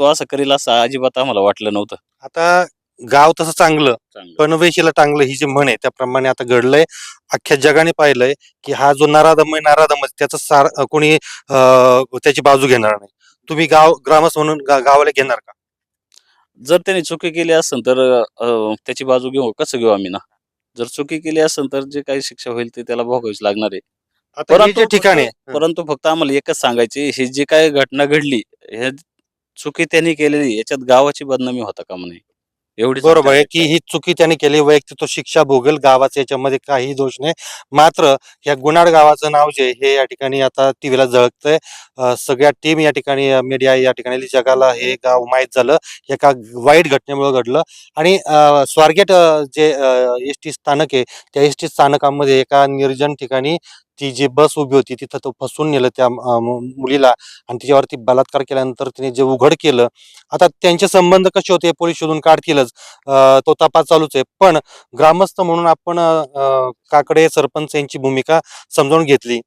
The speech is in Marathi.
तो असं करेल असं अजिबात आम्हाला वाटलं नव्हतं. आता गाव तसं चांगलं चांगलं. पण वेशीला टांगलं ही जी म्हण आहे त्याप्रमाणे आता घडलंय अख्ख्या जगाने पाहिलंय की हा जो नराधम आहे नराधमच त्याचं सार अं, कोणी अं, त्याची बाजू घेणार नाही. तुम्ही गाव ग्रामस्थ म्हणून गा- गावाला घेणार का? जर त्याने चुकी केली असेल तर अं, त्याची बाजू घेऊ कसं घेऊ आम्ही ना? जर चुकी केली असेल तर जे काही शिक्षा होईल ते त्याला भोगावीच लागणार आहे. आता हे परंतु जे ठिकाण आहे परंतु फक्त आम्हाला एकच सांगायचे ही जी काही घटना घडली हे चुकी त्यांनी केलेली याच्यात गावाची बदनामी होता का म्हणे? एवढी बरोबर आहे की ही चुकी त्याने केली वैयक्तिक तो शिक्षा भोगेल गावाचा याच्यामध्ये काही दोष नाही. मात्र या गुन्हाड गावाचं नाव जे हे या ठिकाणी आता टीव्हीला झळकतंय. अं, सगळ्या टीम या ठिकाणी मीडिया या ठिकाणी जगाला हे गाव माहीत झालं. एका वाईट घटनेमुळे घडलं. आणि अं, स्वारगेट अं, जे एस टी स्थानक आहे त्या एस टी स्थानकामध्ये एका निर्जन ठिकाणी ती जी बस उभी होती तिथं तो फसवून नेलं त्या मुलीला आणि तिच्यावरती बलात्कार केल्यानंतर तिने जे उघड केलं आता त्यांचे संबंध कसे होते पोलीस शोधून काढतीलच. तो तपास चालूच आहे. पण ग्रामस्थ म्हणून आपण काकडे सरपंच यांची भूमिका समजावून घेतली.